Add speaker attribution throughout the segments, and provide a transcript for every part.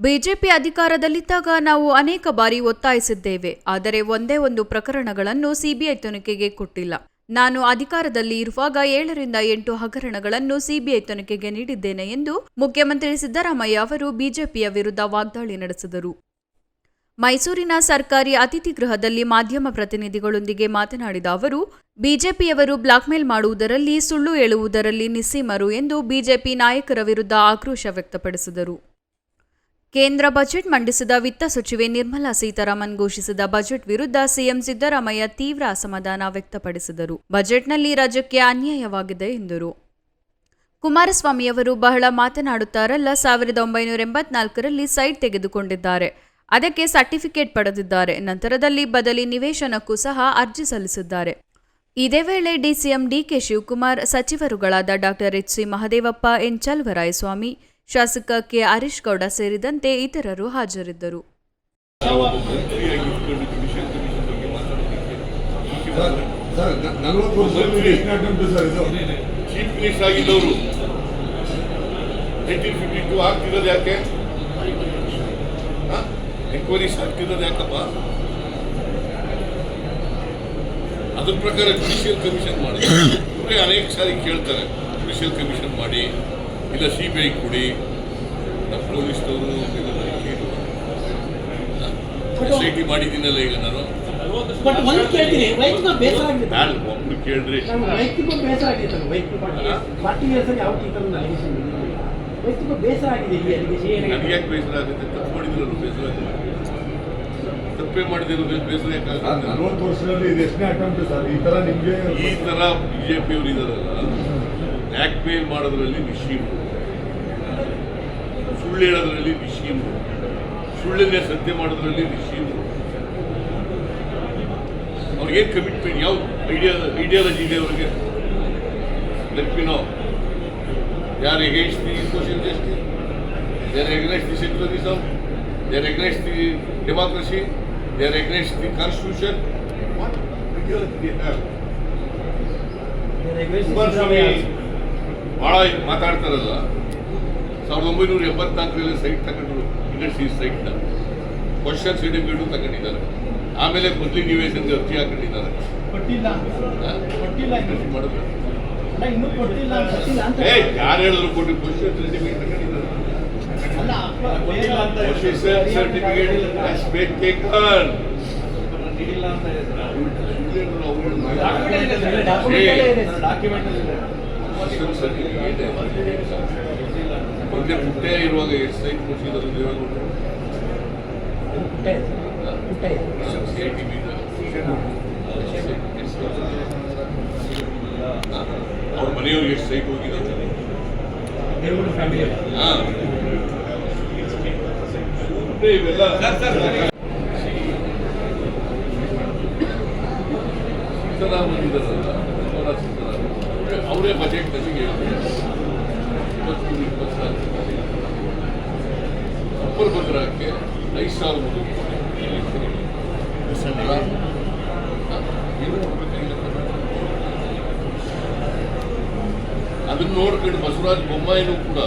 Speaker 1: BJP ಅಧಿಕಾರದಲ್ಲಿದ್ದಾಗ ನಾವು ಅನೇಕ ಬಾರಿ ಒತ್ತಾಯಿಸಿದ್ದೇವೆ. ಆದರೆ ಒಂದೇ ಒಂದು ಪ್ರಕರಣಗಳನ್ನು ಸಿಬಿಐ ತನಿಖೆಗೆ ಕೊಟ್ಟಿಲ್ಲ. ನಾನು ಅಧಿಕಾರದಲ್ಲಿ ಇರುವಾಗ ಏಳರಿಂದ ಎಂಟು ಹಗರಣಗಳನ್ನು ಸಿಬಿಐ ತನಿಖೆಗೆ ನೀಡಿದ್ದೇನೆ ಎಂದು ಮುಖ್ಯಮಂತ್ರಿ ಸಿದ್ದರಾಮಯ್ಯ ಅವರು ಬಿಜೆಪಿಯ ವಿರುದ್ಧ ವಾಗ್ದಾಳಿ ನಡೆಸಿದರು. ಮೈಸೂರಿನ ಸರ್ಕಾರಿ ಅತಿಥಿ ಗೃಹದಲ್ಲಿ ಮಾಧ್ಯಮ ಪ್ರತಿನಿಧಿಗಳೊಂದಿಗೆ ಮಾತನಾಡಿದ ಅವರು, ಬಿಜೆಪಿಯವರು ಬ್ಲಾಕ್ಮೇಲ್ ಮಾಡುವುದರಲ್ಲಿ, ಸುಳ್ಳು ಹೇಳುವುದರಲ್ಲಿ ನಿಸ್ಸೀಮರು ಎಂದು ಬಿಜೆಪಿ ನಾಯಕರ ವಿರುದ್ಧ ಆಕ್ರೋಶ ವ್ಯಕ್ತಪಡಿಸಿದರು. ಕೇಂದ್ರ ಬಜೆಟ್ ಮಂಡಿಸಿದ ವಿತ್ತ ಸಚಿವೆ ನಿರ್ಮಲಾ ಸೀತಾರಾಮನ್ ಘೋಷಿಸಿದ ಬಜೆಟ್ ವಿರುದ್ಧ ಸಿಎಂ ಸಿದ್ದರಾಮಯ್ಯ ತೀವ್ರ ಅಸಮಾಧಾನ ವ್ಯಕ್ತಪಡಿಸಿದರು. ಬಜೆಟ್ನಲ್ಲಿ ರಾಜ್ಯಕ್ಕೆ ಅನ್ಯಾಯವಾಗಿದೆ ಎಂದರು. ಕುಮಾರಸ್ವಾಮಿಯವರು ಬಹಳ ಮಾತನಾಡುತ್ತಾರಲ್ಲ, ಸಾವಿರದ ಒಂಬೈನೂರ ಎಂಬತ್ನಾಲ್ಕರಲ್ಲಿ ಸೈಟ್ ತೆಗೆದುಕೊಂಡಿದ್ದಾರೆ. ಅದಕ್ಕೆ ಸರ್ಟಿಫಿಕೇಟ್ ಪಡೆದಿದ್ದಾರೆ. ನಂತರದಲ್ಲಿ ಬದಲಿ ನಿವೇಶನಕ್ಕೂ ಸಹ ಅರ್ಜಿ ಸಲ್ಲಿಸಿದ್ದಾರೆ. ಇದೇ ವೇಳೆ DCM DK Shivakumar, ಸಚಿವರುಗಳಾದ doctor H C Mahadevappa, N Chaluvarayaswamy ಶಾಸಕ ಕೆ ಹರೀಶ್ ಗೌಡ ಸೇರಿದಂತೆ ಇತರರು ಹಾಜರಿದ್ದರು
Speaker 2: ಅದ್ರ ಪ್ರಕಾರ ಜುಡಿಷಿಯಲ್ ಕಮಿಷನ್ ಮಾಡಿ ಅನೇಕ ಸಾರಿ ಕೇಳ್ತಾರೆ ಜುಡಿಷಿಯಲ್ ಕಮಿಷನ್ ಮಾಡಿ ಇಲ್ಲ ಸಿ ಬಿ ಐ ಕೊಡಿ ನಮ್ಮ ಪೊಲೀಸ್ನವರು ಎಸ್ ಐ ಟಿ ಮಾಡಿದ್ದೀನಲ್ಲ ಈಗ ನಾನು.
Speaker 3: ಬಟ್ ಒಂದು ಕೇಳ್ತೀನಿ ವೈಯಕ್ತಿಕ ಬೇಸರ ಆಗಿದೆ
Speaker 2: ನಾನು ಒಬ್ರು ಕೇಳ್ರಿ. ನನಗೆ ಯಾಕೆ ಬೇಸರ ಆಗುತ್ತೆ? ತಪ್ಪು ಮಾಡಿದ್ರು ಬೇಸರ ಆಗುತ್ತೆ ತಪ್ಪೇ ಮಾಡಿದಿರೋ ಬೇಸರ
Speaker 4: ಸರ್
Speaker 2: ಯಾಕಾಗುತ್ತೆ
Speaker 4: ನಲವತ್ತು ವರ್ಷದಲ್ಲಿ ಇದು ಎಷ್ಟನೇ ಅಟೆಂಪ್ಟ್ ಸರ್? ಈ ತರ ನಿಮಗೆ
Speaker 2: ಈ ತರ ಬಿಜೆಪಿ ಅವರು ಇದಾರಲ್ಲ ಬ್ಲ್ಯಾಕ್ ಮೇಲ್ ಮಾಡೋದ್ರಲ್ಲಿ ನಿಶೀಮರು ಸುಳ್ಳು ಹೇಳೋದ್ರಲ್ಲಿ ವಿಷಯ ಸುಳ್ಳನ್ನೇ ಸತ್ಯ ಮಾಡೋದ್ರಲ್ಲಿ ವಿಷಯ ಅವ್ರಿಗೆ ಕಮಿಟ್ಮೆಂಟ್ ಯಾವ ಐಡಿಯಾ ಐಡಿಯಾಲಜಿ ಇದೆ ಅವ್ರಿಗೆ? ಲೆಟ್ ಮಿ ನೋ ಯಾರು against the social justice are against the secularism they agonise against the democracy they agonise against the constitution what ideology they have Kumaraswamy ಭಾಳ ಮಾತಾಡ್ತಾರಲ್ಲ. ಸಾವಿರದ ಒಂಬೈನೂರ ಎಂಬತ್ನಾಲ್ಕರಲ್ಲಿ ಸೈಟ್ ತಗೊಂಡ್ರು ಇಂಡಸ್ಟ್ರಿ ಸೈಟ್ನ ಕ್ವಶನ್ ಸರ್ಟಿಫಿಕೇಟು ತಗೊಂಡಿದ್ದಾರೆ. ಆಮೇಲೆ ಮೊದಲಿಗೆ ನಿವೇಶನದ ಅರ್ಜಿ ಹಾಕೊಂಡಿದ್ದಾರೆ. ಮಾಡಿದ್ರು ಏ ಯಾರು ಹೇಳಿದ್ರು ಕೊಟ್ಟು ಕ್ವಶನ್ ಸರ್ಟಿಫಿಕೇಟ್ ತಗೊಂಡಿದ್ದಾರೆ. ಸರ್ಟಿಫಿಕೇಟ್ ಟೇಕನ್ ಸರ್ಟಿಫಿಕೇಟ್ ಮುಂದೆ ಪುಟ್ಟೆ ಇರುವಾಗ ಎಷ್ಟು ಸೈಟ್ ದೇವೇಗೌಡರು ಅವ್ರ ಮನೆಯವ್ರಿಗೆ ಎಷ್ಟು ಸೈಟ್ ಹೋಗಿದ್ದಾರೆ ಇವೆಲ್ಲ. ಸಿದ್ದರಾಮಯ್ಯ ಇದ್ದಾರಲ್ಲ ಅವರ ಬಜೆಟ್ ನಮಗೆ ಇಪ್ಪತ್ತು ಸಾವಿರ ಭದ್ರಕ್ಕೆ ಐದು ಸಾವಿರ ಅದನ್ನು ನೋಡ್ಕೊಂಡು ಬಸವರಾಜ ಬೊಮ್ಮಾಯಿನೂ ಕೂಡ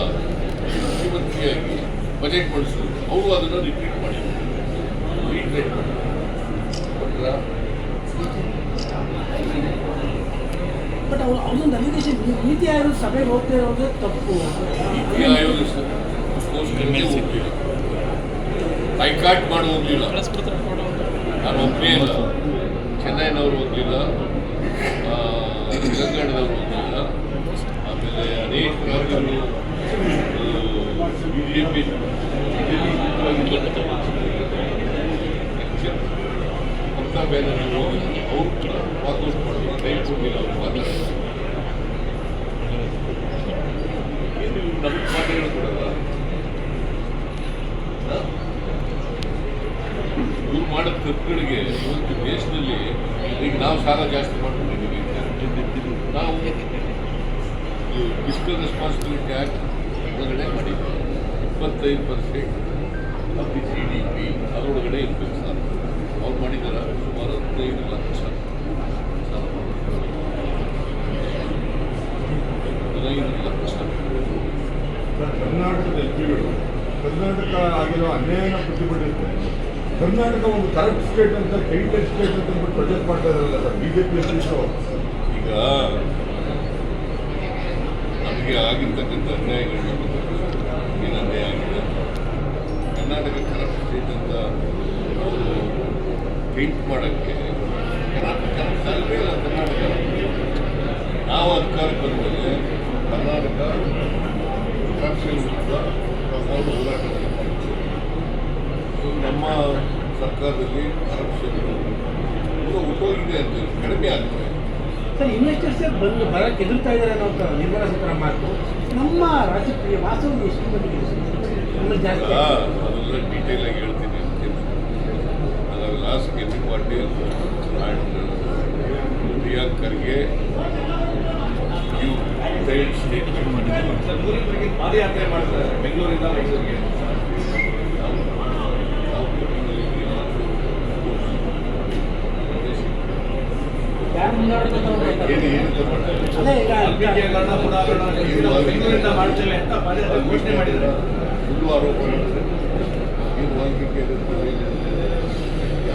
Speaker 2: ಮುಖ್ಯಮಂತ್ರಿಯಾಗಿ ಬಜೆಟ್ ಮಂಡಿಸಿದ್ರು. ಅವರು ಅದನ್ನು ರಿಪೀಟ್ ಮಾಡಿದ್ರು. ರೀಟ್ರೇಟ್ ಮಾಡಿದ್ರು.
Speaker 3: ಬಟ್ ಅವ್ರು ಅವ್ರದ್ದೊಂದು ಅಲಿಗೇಷನ್ ನೀತಿ ಆಯೋಗ ಸಭೆಗೆ ಹೋಗ್ತಾ ಇರೋದು ತಪ್ಪು
Speaker 2: ಬೈಕಾಟ್ ಮಾಡಿ ಹೋಗ್ಲಿಲ್ಲ ನಾನು ಒಬ್ಬನೇ ಇಲ್ಲ ಚೆನ್ನೈನವರು ಹೋಗ್ಲಿಲ್ಲ ತೆಲಂಗಾಣದವರು ಹೋಗ್ಲಿಲ್ಲ ಆಮೇಲೆ ಅನೇಕ ರಾಜ್ಯಗಳು ಬಿ ಜೆ ಪಿ ಬ್ಯಾನರ್ಜಿ ಹೋಗಿ ಅವ್ರು ವಾಕೌಟ್ ಮಾಡಿದ್ರು ಟೈಮ್ ಕೊಡಲಿಲ್ಲ ಅವರು ಮಾತಾಡಿ ನಮಗೆ ಮಾತಾಡೋದು ಕೊಡಲ್ಲ ಇವ್ರು ಮಾಡೋ ತಪ್ಪುಗಳಿಗೆ ಇವತ್ತು ದೇಶದಲ್ಲಿ ಈಗ ನಾವು ಸಾಲ ಜಾಸ್ತಿ ಮಾಡ್ಕೊಂಡಿದ್ದೀವಿ ನಾವು ಫಿಸ್ಕಲ್ ರೆಸ್ಪಾನ್ಸಿಬಿಲಿಟಿ ಆ್ಯಕ್ಟ್ ಒಳಗಡೆ ಮಾಡಿ ಇಪ್ಪತ್ತೈದು percent of the C D P ಅದರೊಳಗಡೆ ಇರ್ಬೇಕು ಸರ್. ಅವ್ರು ಮಾಡಿದ್ದಾರೆ ಸುಮಾರು ಹದಿನೈದು ಲಕ್ಷ. ಸಾಲ ಹದಿನೈದು ಲಕ್ಷ.
Speaker 4: ಕರ್ನಾಟಕದ ಎಲ್ ಕರ್ನಾಟಕ ಆಗಿರೋ ಅನ್ಯಾಯನ ಪ್ರತಿಭಟಿಸುತ್ತೆ. ಕರ್ನಾಟಕ ಒಂದು ಕರಪ್ಟ್ ಸ್ಟೇಟ್ ಅಂತ ಟೈಟೆಡ್ ಸ್ಟೇಟ್ ಅಂತ ಅಂದ್ಬಿಟ್ಟು ಪ್ರೊಜೆಕ್ಟ್ ಮಾಡ್ತಾ ಇದಾರಲ್ಲ ಸರ್ ಬಿಜೆಪಿ
Speaker 2: ಈಗ ನಮಗೆ ಆಗಿರ್ತಕ್ಕಂಥ ಅನ್ಯಾಯಗಳನ್ನ ಏನು ಅನ್ಯಾಯ ಆಗಿದೆ? ಕರ್ನಾಟಕ ಕರಪ್ಟ್ ಸ್ಟೇಟ್ ಅಂತ ಪೇಂಟ್ ಮಾಡೋಕ್ಕೆ ಕರ್ನಾಟಕ ಅಲ್ವೇ ಇಲ್ಲ ಕರ್ನಾಟಕ ನಾವು ಅಧಿಕಾರಕ್ಕೆ ಬಂದಮೇಲೆ ಕರ್ನಾಟಕ ಕರಪ್ಷನ್ ವಿರುದ್ಧ ನಾವು ಹೋರಾಟ. ನಮ್ಮ ಸರ್ಕಾರದಲ್ಲಿ ಕರಪ್ಷನ್ ತುಂಬ ಉಂಟೋಗಿದೆ ಅಂತ ಕಡಿಮೆ ಆಗ್ತದೆ
Speaker 3: ಸರ್ ಇನ್ವೆಸ್ಟರ್ಸ್ ಬಂದು ಬರಕ್ಕೆ ಹೆದರ್ತಾ ಇದ್ದಾರೆ ಅನ್ನೋ ನಿರ್ಮಲಾ ಸೀತಾರಾಮನ್ ಮಾತು. ನಮ್ಮ ರಾಜಕೀಯ ವಾಸ್ತವ ಎಷ್ಟು
Speaker 2: ಬಂದಿದೆ ಅದೆಲ್ಲ ಡೀಟೇಲ್ ಆಗಿ ಹೇಳ್ತೀನಿ. ಸ್ಟೇಟ್ಮೆಂಟ್
Speaker 5: ಸರ್ ನೂರಿಬ್ಬರಿಗೆ ಪಾದಯಾತ್ರೆ ಮಾಡ್ತಾರೆ ಬೆಂಗಳೂರಿಂದ ಮೈಸೂರಿಗೆ?
Speaker 2: ಏನು ಏನು
Speaker 5: ಉದಾಹರಣ ಬೆಂಗಳೂರಿಂದ ಮಾಡ್ತೇವೆ ಅಂತ ಪಾದಯಾತ್ರೆ ಘೋಷಣೆ ಮಾಡಿದ್ದಾರೆ.
Speaker 2: ಸುಳ್ಳು ಆರೋಪ ಇದೆ